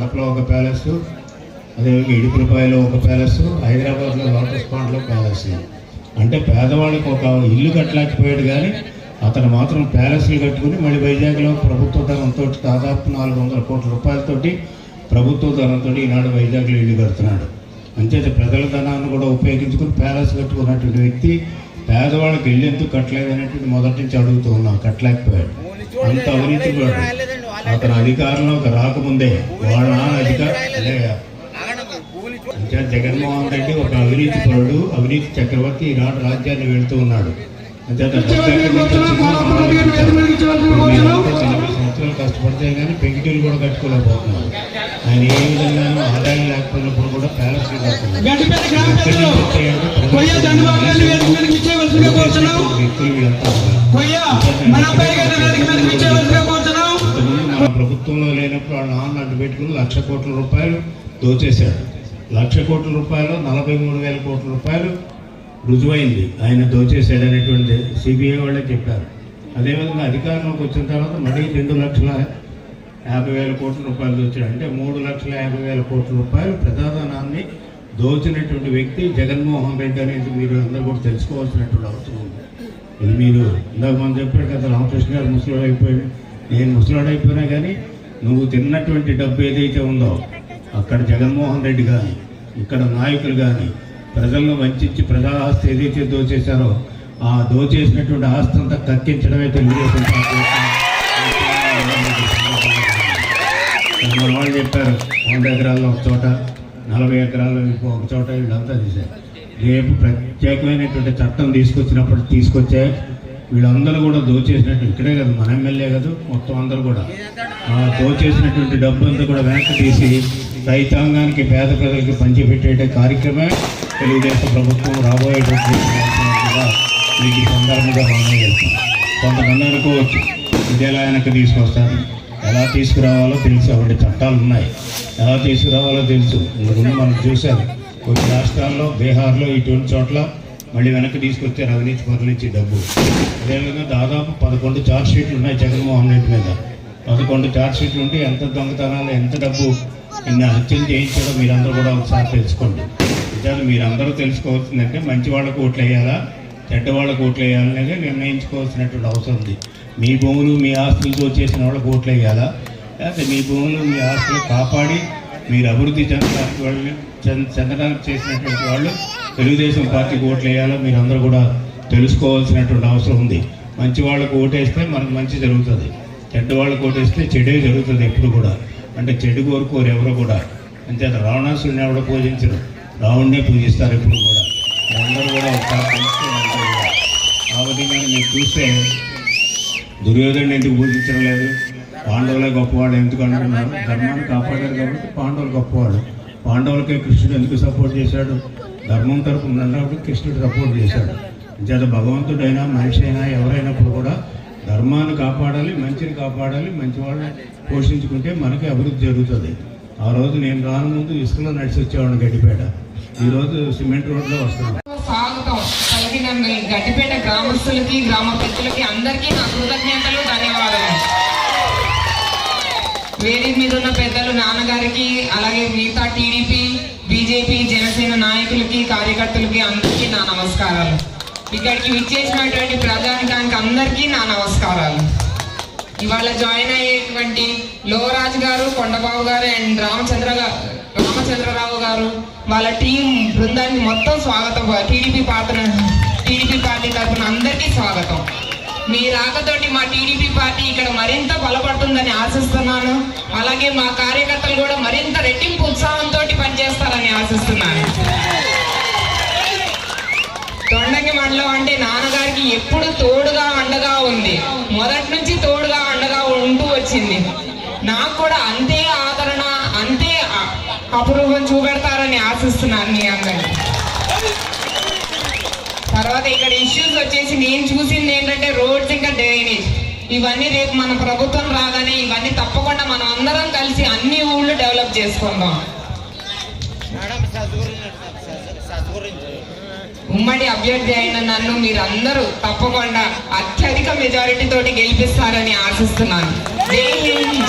కడపలో ఒక ప్యాలెస్ అదేవిధంగా ఇడుపులపాయలో ఒక ప్యాలెస్ హైదరాబాద్లో లోటస్ పాండ్లో ప్యాలెస్. అంటే పేదవాళ్ళకి ఒక ఇల్లు కట్టలేకపోయాడు కానీ అతను మాత్రం ప్యాలెస్లు కట్టుకుని మళ్ళీ వైజాగ్లో ప్రభుత్వ ధనంతో దాదాపు నాలుగు వందల కోట్ల రూపాయలతోటి ప్రభుత్వ ధనంతో ఈనాడు వైజాగ్లో ఇల్లు కడుతున్నాడు. అంచేత ప్రజల ధనాన్ని కూడా ఉపయోగించుకుని ప్యాలెస్ కట్టుకున్నటువంటి వ్యక్తి పేదవాళ్ళకి ఇల్లు ఎందుకు కట్టలేదు అనేటువంటి మొదటి నుంచి అడుగుతూ ఉన్నాం. కట్టలేకపోయాడు. అంత అవినీతి పరుడు. అతను అధికారంలోకి రాకముందే వాళ్ళ నాన్న అధికారం అంటే జగన్మోహన్ రెడ్డి ఒక అవినీతి పరుడు అవినీతి చక్రవర్తి ఈనాడు రాజ్యాన్ని వెళ్తూ ఉన్నాడు. సంవత్సరాలు కష్టపడితే కానీ పెంకిటీలు కూడా కట్టుకోలేకపోతున్నారు. ఆయన ఏ విధంగానూ ఆదాయం లేకపోయినప్పుడు కూడా ప్యాలెస్ వ్యక్తులు ప్రభుత్వంలో లేనప్పుడు వాళ్ళ నాన్న అడ్డు పెట్టుకుని లక్ష కోట్ల రూపాయలు దోచేశాడు. లక్ష కోట్ల రూపాయలు నలభై మూడు వేల కోట్ల రూపాయలు రుజువైంది. ఆయన దోచేశాడు అనేటువంటి సిబిఐ వాళ్ళే చెప్పారు. అదేవిధంగా అధికారంలోకి వచ్చిన తర్వాత మళ్ళీ రెండు లక్షల యాభై వేల కోట్ల రూపాయలు దోచాడు. అంటే మూడు లక్షల యాభై వేల కోట్ల రూపాయలు ప్రజాధనాన్ని దోచినటువంటి వ్యక్తి జగన్మోహన్ రెడ్డి అనేది మీరు అందరూ కూడా తెలుసుకోవాల్సినటువంటి అవసరం ఉంది. ఇది మీరు ఇందాక మనం చెప్పాడు కదా రామకృష్ణ గారు ముసలాడు అయిపోయాడు నేను ముసలాడు అయిపోయినా కానీ నువ్వు తిన్నటువంటి డబ్బు ఏదైతే ఉందో అక్కడ జగన్మోహన్ రెడ్డి కానీ ఇక్కడ నాయకులు కానీ ప్రజలను వంచి ప్రజా ఆస్తి ఏదైతే దోచేశారో ఆ దోచేసినటువంటి ఆస్తి అంతా కక్కించడమే తెలుగుదేశం మన వాళ్ళు చెప్పారు వంద ఎకరాల్లో ఒక చోట నలభై ఎకరాల్లో ఇంకో ఒక చోట వీళ్ళంతా తీశారు. రేపు ప్రత్యేకమైనటువంటి చట్టం తీసుకొచ్చినప్పుడు తీసుకొచ్చే వీళ్ళందరూ కూడా దోచేసినట్టు ఇక్కడే కదా మన ఎమ్మెల్యే కదా మొత్తం అందరూ కూడా. ఆ దోచేసినటువంటి డబ్బు అంతా కూడా వెనక్కి తీసి రైతాంగానికి పేద ప్రజలకి పంచిపెట్టే కార్యక్రమే. తెలుగుదేశం ప్రభుత్వం రాబోయేటువంటి కూడా మీకు ఈ సందర్భంగా మనం కొంతమంది అనుకోవచ్చు ఇది వెనక్కి తీసుకొస్తారు. ఎలా తీసుకురావాలో తెలుసు అటువంటి చట్టాలు ఉన్నాయి. ఎలా తీసుకురావాలో తెలుసు. ఇంతకుముందు మనం చూశారు కొన్ని రాష్ట్రాల్లో బీహార్లో ఇటువంటి చోట్ల మళ్ళీ వెనక్కి తీసుకొచ్చారు అవినీతి పనుల నుంచి డబ్బు. అదేవిధంగా దాదాపు పదకొండు చార్జ్ షీట్లు ఉన్నాయి జగన్మోహన్ రెడ్డి మీద. పదకొండు చార్జ్ షీట్లు ఉంటే ఎంత దొంగతనాలు ఎంత డబ్బు ఇన్ని హత్యలు చేయించాడో మీరందరూ కూడా ఒకసారి తెలుసుకోండి. నిజాలు మీరందరూ తెలుసుకోవాల్సిందంటే మంచి వాళ్ళకు ఓట్లు వేయాలా చెడ్డ వాళ్ళకు ఓట్లు వేయాలనేది నిర్ణయించుకోవాల్సినటువంటి అవసరం ఉంది. మీ భూములు మీ ఆస్తులతో చేసిన వాళ్ళకు ఓట్లు వేయాలా? లేకపోతే మీ భూములు మీ ఆస్తులు కాపాడి మీరు అభివృద్ధి చెందడానికి వాళ్ళు చెంద- చెందడానికి చేసినటువంటి వాళ్ళు తెలుగుదేశం పార్టీకి ఓట్లు వేయాలో మీరు అందరూ కూడా తెలుసుకోవాల్సినటువంటి అవసరం ఉంది. మంచి వాళ్ళకు ఓటేస్తే మనకు మంచి జరుగుతుంది. చెడ్డ వాళ్ళకు ఓటేస్తే చెడే జరుగుతుంది ఎప్పుడు కూడా. అంటే చెడు కోరుకోరు ఎవరు కూడా. అంతే రావణాసుడిని ఎవడో పూజించరు. రావణ్ణే పూజిస్తారు ఎప్పుడు కూడా. అందరూ కూడా ఒకసారి తెలుసుకోండి మీరు చూస్తే దుర్యోధను ఎందుకు పూజించడం లేదు? పాండవులే గొప్పవాడు ఎందుకు అంటున్నారు? ధర్మాన్ని కాపాడారు కాబట్టి పాండవులు గొప్పవాడు పాండవులకే కృష్ణుడు ఎందుకు సపోర్ట్ చేశాడు? ధర్మం తరపున ఉన్నప్పుడు కృష్ణుడు సపోర్ట్ చేశాడు. చేత భగవంతుడైనా మనిషి అయినా ఎవరైనప్పుడు కూడా ధర్మాన్ని కాపాడాలి మంచిని కాపాడాలి మంచి వాళ్ళని పోషించుకుంటే మనకి అభివృద్ధి జరుగుతుంది. ఆ రోజు నేను రాను ముందు ఇసుకలో నడిచి వచ్చేవాడిని గడ్డిపేట ఈరోజు సిమెంట్ రోడ్లో వస్తున్నాను. స్వాగతం పలికిన మీ గడ్డిపేట గ్రామస్తులకి గ్రామ పెద్దలకి అందరికీ నా కృతజ్ఞతలు ధన్యవాదాలు. వేదిక మీద ఉన్న పెద్దలు నాన్నగారికి అలాగే మిగతా టీడీపీ బీజేపీ జనసేన నాయకులకి కార్యకర్తలకి అందరికీ నా నమస్కారాలు. ఇక్కడికి విచ్చేసినటువంటి ప్రజానికానికి అందరికీ నా నమస్కారాలు. ఇవాళ జాయిన్ అయ్యేటువంటి లోరాజు గారు కొండబాబు గారు అండ్ రామచంద్ర రామచంద్రరావు గారు వాళ్ళ టీం బృందానికి మొత్తం స్వాగతం. టీడీపీ పాత్ర టీడీపీ పార్టీ తరఫున అందరికీ స్వాగతం. మీ రాకతోటి మా టీడీపీ పార్టీ ఇక్కడ మరింత బలపడుతుందని ఆశిస్తున్నాను. అలాగే మా కార్యకర్తలు కూడా మరింత రెట్టింపు ఉత్సాహంతో పనిచేస్తారని ఆశిస్తున్నాను. తొండంగి మండలం అంటే నాన్నగారికి ఎప్పుడు తోడుగా అండగా ఉంది. మొదటి నుంచి తోడుగా అండగా ఉంటూ వచ్చింది. నాకు కూడా అంతే ఆదరణ అంతే అ- అపురూపం చూపెడతారని ఆశిస్తున్నాను మీ అందరికీ. తర్వాత ఇక్కడ ఇష్యూస్ వచ్చేసి నేను చూసింది ఏంటంటే రోడ్స్ ఇంకా డ్రైనేజ్ ఇవన్నీ రేపు మన ప్రభుత్వం రాగానే ఇవన్నీ తప్పకుండా మనం అందరం కలిసి అన్ని ఊళ్ళు డెవలప్ చేసుకుందాం. ఉమ్మడి అభ్యర్థి అయిన నన్ను మీరందరూ తప్పకుండా అత్యధిక మెజారిటీ తోటి గెలిపిస్తారని ఆశిస్తున్నాను. జై హింద్